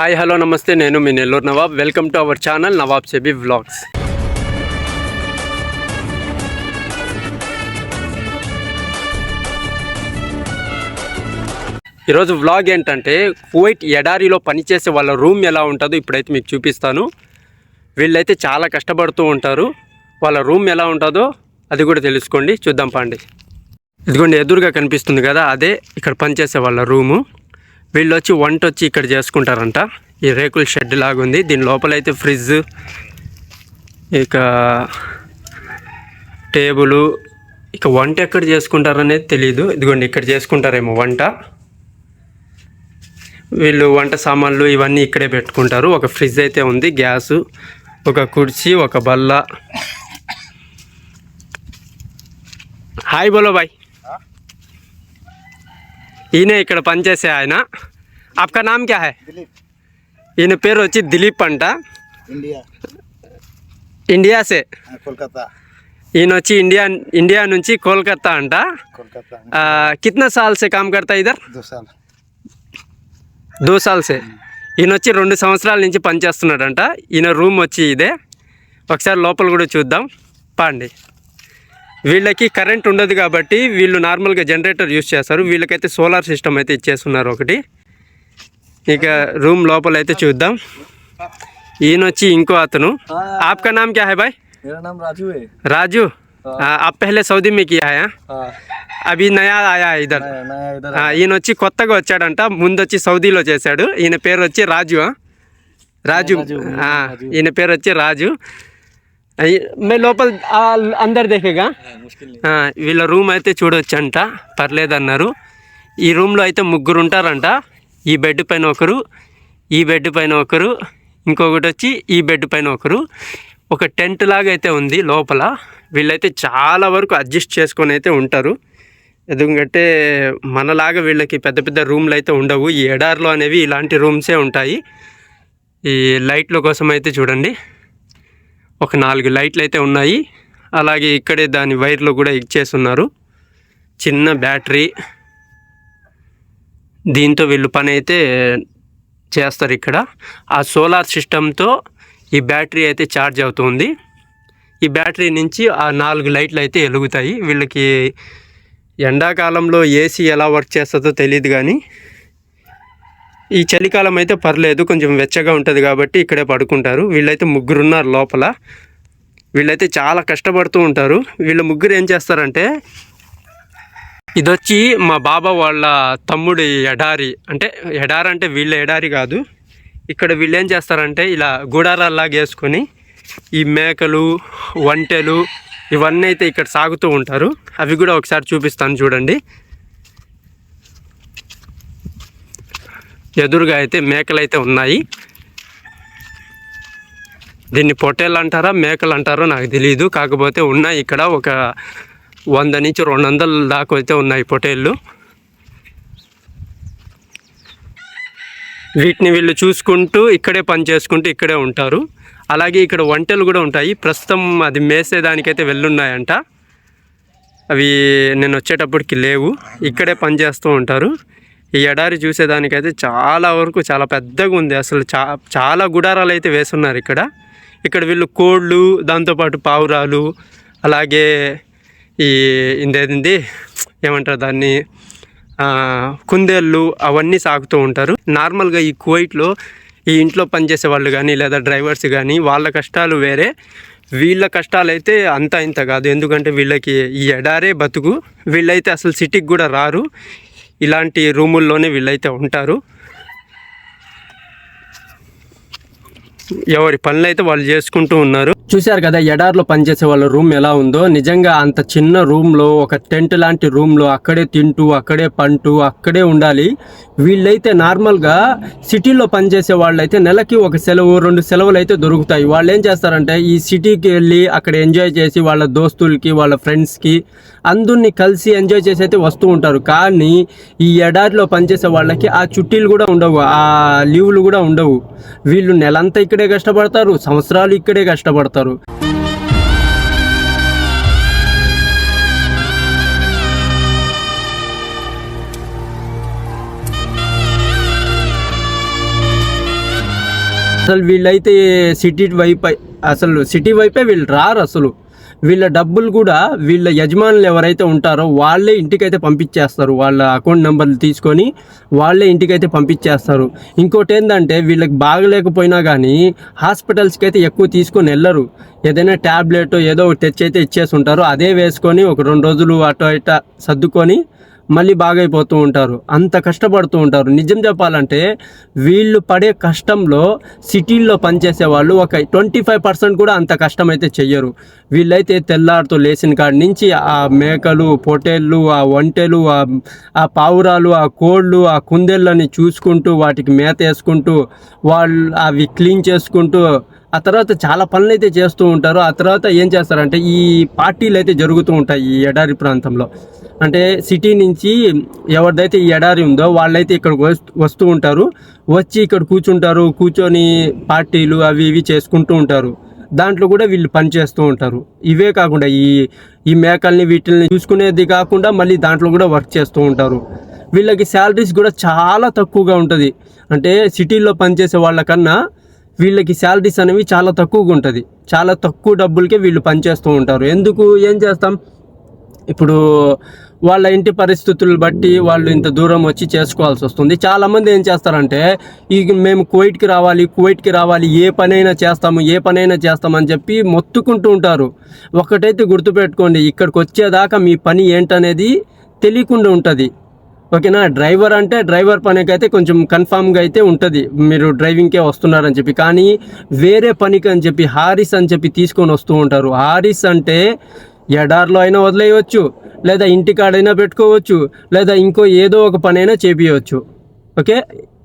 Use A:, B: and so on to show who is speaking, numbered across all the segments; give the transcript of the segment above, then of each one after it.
A: Hi hello నమస్తే నేను మీ Nellore Nawab. Welcome to our channel Nawab చెబి vlogs ఈరోజు vlog ఏంటంటే కువైట్ ఎడారిలో పనిచేసే వాళ్ళ రూమ్ ఎలా ఉంటుందో ఇప్పుడైతే మీకు చూపిస్తాను. వీళ్ళైతే చాలా కష్టపడుతూ ఉంటారు. వాళ్ళ రూమ్ ఎలా ఉంటుందో అది కూడా తెలుసుకోండి. చూద్దాం పండి. ఇదిగోండి ఎదురుగా కనిపిస్తుంది కదా అదే ఇక్కడ పనిచేసే వాళ్ళ రూము వీళ్ళు వచ్చి వంట వచ్చి ఇక్కడ చేసుకుంటారంట. ఈ రేకుల షెడ్ లాగా ఉంది దీని లోపల అయితే ఫ్రిడ్జ్ ఇక టేబుల్ ఇక వంట ఎక్కడ చేసుకుంటారనేది తెలియదు ఇదిగోండి ఇక్కడ చేసుకుంటారేమో వంట. వీళ్ళు వంట సామాన్లు ఇవన్నీ ఇక్కడే పెట్టుకుంటారు. ఒక ఫ్రిడ్జ్ అయితే ఉంది గ్యాసు ఒక కుర్చీ ఒక బల్ల. హాయ్ బోలో బాయ్. ఈయన ఇక్కడ పనిచేసే ఆయన. ఆప్కా నామ్ క్యా హై? ఈయన పేరు వచ్చి దిలీప్ అంట. ఇండియా.
B: ఇండియాసే కోల్కతా.
A: ఈయన వచ్చి ఇండియా ఇండియా నుంచి కోల్కతా అంట. కిత్నా సాల్ సే కామ్ కడతా ఇదర్? దో సాల్ సే. ఈయన వచ్చి రెండు సంవత్సరాల నుంచి పనిచేస్తున్నాడంట. ఈయన రూమ్ వచ్చి ఇదే. ఒకసారి లోపల కూడా చూద్దాం. పాండి. వీళ్ళకి కరెంట్ ఉండదు కాబట్టి వీళ్ళు నార్మల్గా జనరేటర్ యూస్ చేస్తారు వీళ్ళకైతే సోలార్ సిస్టమ్ అయితే ఇచ్చేస్తున్నారు ఒకటి ఇక రూమ్ లోపల అయితే చూద్దాం ఈయన వచ్చి ఇంకో అతను ఆప్కా నామ్ క్యా హై బాయ్
B: मेरा नाम राजू है
A: राजू आ, आप पहले सऊदी में किया है
B: हाँ
A: అవి నయా ఆయా ఇదర్
B: नया नया इधर
A: ఆ, ఈయన వచ్చి కొత్తగా వచ్చాడంట ముందు వచ్చి సౌదీలో చేశాడు ఈయన పేరు వచ్చి రాజు ఆ? రాజు
B: రాజు,
A: ఆ,
B: రాజు.
A: ఈయన పేరు వచ్చి రాజు అయ్యి- మీ లోపల అందరు దగ్గరగా? వీళ్ళ రూమ్ అయితే చూడొచ్చంట పర్లేదన్నారు. ఈ రూమ్లో అయితే ముగ్గురు ఉంటారంట ఈ బెడ్ పైన ఒకరు ఈ బెడ్ పైన ఒకరు ఇంకొకటి వచ్చి ఈ బెడ్ పైన ఒకరు. ఒక టెంట్ లాగా అయితే ఉంది లోపల వీళ్ళైతే చాలా వరకు అడ్జస్ట్ చేసుకొని అయితే ఉంటారు. ఎందుకంటే మనలాగా వీళ్ళకి పెద్ద పెద్ద రూమ్లు అయితే ఉండవు ఈ ఎడార్లో అనేవి ఇలాంటి రూమ్సే ఉంటాయి. ఈ లైట్ల కోసం అయితే చూడండి. ఒక నాలుగు లైట్లు అయితే ఉన్నాయి. అలాగే ఇక్కడే దాని వైర్లు కూడా ఇచ్చేస్తున్నారు. చిన్న బ్యాటరీ. దీంతో వీళ్ళు పని అయితే చేస్తారు ఇక్కడ. ఆ సోలార్ సిస్టంతో ఈ బ్యాటరీ అయితే ఛార్జ్ అవుతుంది. ఈ బ్యాటరీ నుంచి ఆ నాలుగు లైట్లు అయితే వెలుగుతాయి. వీళ్ళకి ఎండాకాలంలో ఏసీ ఎలా వర్క్ చేస్తుందో తెలియదు కానీ ఈ చలికాలం అయితే పర్లేదు కొంచెం వెచ్చగా ఉంటుంది కాబట్టి ఇక్కడే పడుకుంటారు. వీళ్ళైతే ముగ్గురు ఉన్నారు లోపల. వీళ్ళైతే చాలా కష్టపడుతూ ఉంటారు. వీళ్ళ ముగ్గురు ఏం చేస్తారంటే ఇదొచ్చి మా బాబా వాళ్ళ తమ్ముడి ఎడారి. అంటే ఎడారి అంటే వీళ్ళ ఎడారి కాదు. ఇక్కడ వీళ్ళు ఏం చేస్తారంటే ఇలా గుడారాల్లాగా వేసుకొని ఈ మేకలు వంటెలు ఇవన్నీ అయితే ఇక్కడ సాగుతూ ఉంటారు. అవి కూడా ఒకసారి చూపిస్తాను చూడండి. ఎదురుగా అయితే మేకలు అయితే ఉన్నాయి. దీన్ని పొట్టేలు అంటారా మేకలు అంటారో నాకు తెలియదు కాకపోతే ఉన్నాయి ఇక్కడ ఒక వంద నుంచి రెండు వందల దాకా అయితే ఉన్నాయి పొట్టేళ్ళు. వీటిని వీళ్ళు చూసుకుంటూ ఇక్కడే పని చేసుకుంటూ ఇక్కడే ఉంటారు. అలాగే ఇక్కడ వంటలు కూడా ఉంటాయి. ప్రస్తుతం అది మేసేదానికైతే వెళ్ళున్నాయంట. అవి నేను వచ్చేటప్పటికి లేవు. ఇక్కడే పని చేస్తూ ఉంటారు. ఈ ఎడారి చూసేదానికైతే చాలా వరకు చాలా పెద్దగా ఉంది. అసలు చా చాలా గుడారాలు అయితే వేసున్నారు ఇక్కడ. ఇక్కడ వీళ్ళు కోళ్ళు దాంతోపాటు పావురాలు అలాగే ఈ ఇందేది ఏమంటారు దాన్ని? కుందేళ్ళు అవన్నీ సాగుతూ ఉంటారు. నార్మల్గా ఈ కువైట్లో ఈ ఇంట్లో పనిచేసే వాళ్ళు కానీ లేదా డ్రైవర్స్ కానీ వాళ్ళ కష్టాలు వేరే. వీళ్ళ కష్టాలు అయితే అంత ఇంత కాదు. ఎందుకంటే వీళ్ళకి ఈ ఎడారే బతుకు. వీళ్ళైతే అసలు సిటీకి కూడా రారు. ఇలాంటి రూముల్లోనే వీళ్ళైతే ఉంటారు. ఎవరి పనులైతే వాళ్ళు చేసుకుంటూ ఉన్నారు. చూశారు కదా ఎడార్లో పనిచేసే వాళ్ళ రూమ్ ఎలా ఉందో. నిజంగా అంత చిన్న రూమ్లో ఒక టెంట్ లాంటి రూమ్లో అక్కడే తింటూ అక్కడే పంటూ అక్కడే ఉండాలి. వీళ్ళైతే నార్మల్గా సిటీలో పనిచేసే వాళ్ళైతే నెలకి ఒక సెలవు రెండు సెలవులు అయితే దొరుకుతాయి. వాళ్ళు ఏం చేస్తారంటే ఈ సిటీకి వెళ్ళి అక్కడ ఎంజాయ్ చేసి వాళ్ళ దోస్తులకి వాళ్ళ ఫ్రెండ్స్కి అందరినీ కలిసి ఎంజాయ్ చేసి అయితే వస్తూ ఉంటారు. కానీ ఈ ఎడారిలో పనిచేసే వాళ్ళకి ఆ చుట్టీలు కూడా ఉండవు ఆ లీవులు కూడా ఉండవు. వీళ్ళు నెలంతా ఇక్కడే కష్టపడతారు సంవత్సరాలు ఇక్కడే కష్టపడతారు. అసలు వీళ్ళైతే సిటీ వైపు అసలు సిటీ వైపే వీళ్ళు రారు అసలు. వీళ్ళ డబ్బులు కూడా వీళ్ళ యజమానులు ఎవరైతే ఉంటారో వాళ్ళే ఇంటికైతే పంపించేస్తారు. వాళ్ళ అకౌంట్ నెంబర్లు తీసుకొని వాళ్ళే ఇంటికైతే పంపించేస్తారు. ఇంకోటి ఏంటంటే వీళ్ళకి బాగలేకపోయినా కానీ హాస్పిటల్స్కి అయితే ఎక్కువ తీసుకొని వెళ్ళరు. ఏదైనా ట్యాబ్లెట్ ఏదో ఒకటి తెచ్చి అయితే ఇచ్చేసి ఉంటారు. అదే వేసుకొని ఒక రెండు రోజులు అటు ఇట సర్దుకొని మళ్ళీ బాగైపోతూ ఉంటారు. అంత కష్టపడుతూ ఉంటారు. నిజం చెప్పాలంటే వీళ్ళు పడే కష్టంలో సిటీల్లో పనిచేసే వాళ్ళు ఒక ట్వంటీ ఫైవ్ పర్సెంట్ కూడా అంత కష్టం అయితే చెయ్యరు. వీళ్ళైతే తెల్లారితో లేచిన కాడి నుంచి ఆ మేకలు పొటేళ్ళు ఆ ఒంటెలు ఆ ఆ పావురాలు ఆ కోళ్ళు ఆ కుందేళ్ళని చూసుకుంటూ వాటికి మేత వేసుకుంటూ వాళ్ళు అవి క్లీన్ చేసుకుంటూ ఆ తర్వాత చాలా పనులు అయితే చేస్తూ ఉంటారు. ఆ తర్వాత ఏం చేస్తారంటే ఈ పార్టీలు అయితే జరుగుతూ ఉంటాయి ఈ ఎడారి ప్రాంతంలో. అంటే సిటీ నుంచి ఎవరిదైతే ఈ ఎడారి ఉందో వాళ్ళైతే ఇక్కడికి వస్తూ వస్తూ ఉంటారు. వచ్చి ఇక్కడ కూర్చుంటారు కూర్చొని పార్టీలు అవి ఇవి చేసుకుంటూ ఉంటారు. దాంట్లో కూడా వీళ్ళు పనిచేస్తూ ఉంటారు. ఇవే కాకుండా ఈ ఈ మేకల్ని వీటిల్ని చూసుకునేది కాకుండా మళ్ళీ దాంట్లో కూడా వర్క్ చేస్తూ ఉంటారు. వీళ్ళకి శాలరీస్ కూడా చాలా తక్కువగా ఉంటుంది. అంటే సిటీల్లో పనిచేసే వాళ్ళకన్నా వీళ్ళకి శాలరీస్ అనేవి చాలా తక్కువగా ఉంటుంది. చాలా తక్కువ డబ్బులకే వీళ్ళు పనిచేస్తూ ఉంటారు. ఎందుకు? ఏం చేస్తాం? ఇప్పుడు వాళ్ళ ఇంటి పరిస్థితులు బట్టి వాళ్ళు ఇంత దూరం వచ్చి చేసుకోవాల్సి వస్తుంది. చాలామంది ఏం చేస్తారంటే ఈ మేము కువైట్కి రావాలి కువైట్కి రావాలి ఏ పనైనా చేస్తాము ఏ పనైనా చేస్తామని చెప్పి మొత్తుకుంటూ ఉంటారు. ఒకటైతే గుర్తుపెట్టుకోండి ఇక్కడికి వచ్చేదాకా మీ పని ఏంటనేది తెలియకుండా ఉంటుంది. ఓకేనా? డ్రైవర్ అంటే డ్రైవర్ పనికైతే కొంచెం కన్ఫామ్గా అయితే ఉంటుంది. మీరు డ్రైవింగ్కే వస్తున్నారని చెప్పి. కానీ వేరే పనికి అని చెప్పి హారిస్ అని చెప్పి తీసుకొని వస్తూ ఉంటారు. హారిస్ అంటే ఎడార్లో అయినా వదిలేయవచ్చు లేదా ఇంటికాడైనా పెట్టుకోవచ్చు లేదా ఇంకో ఏదో ఒక పనైనా అయినా చేపించవచ్చు ఓకే?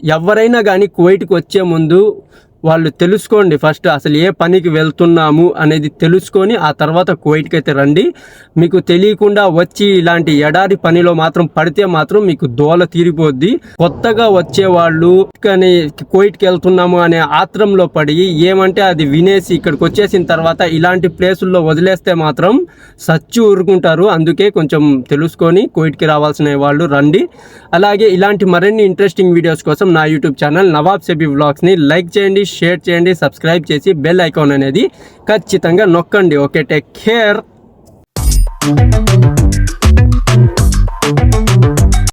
A: ఎవరైనా కానీ కువైట్కి వచ్చే ముందు వాళ్ళు తెలుసుకోండి ఫస్ట్ అసలు ఏ పనికి వెళ్తున్నాము అనేది తెలుసుకొని ఆ తర్వాత కువైట్కి అయితే రండి. మీకు తెలియకుండా వచ్చి ఇలాంటి ఎడారి పనిలో మాత్రం పడితే మాత్రం మీకు దోల తీరిపోద్ది. కొత్తగా వచ్చే వాళ్ళు కానీ కువైట్కి వెళ్తున్నాము అనే ఆత్రంలో పడి ఏమంటే అది వినేసి ఇక్కడికి వచ్చేసిన తర్వాత ఇలాంటి ప్లేసుల్లో వదిలేస్తే మాత్రం సచ్చి ఊరుకుంటారు. అందుకే కొంచెం తెలుసుకొని కువైట్కి రావాల్సిన వాళ్ళు రండి. అలాగే ఇలాంటి మరిన్ని ఇంట్రెస్టింగ్ వీడియోస్ కోసం నా యూట్యూబ్ ఛానల్ నవాబ్ సెబీ వ్లాగ్స్ని లైక్ చేయండి షేర్ చేయండి సబ్స్క్రైబ్ చేసి బెల్ ఐకాన్ అనేది ఖచ్చితంగా నొక్కండి. Okay take care.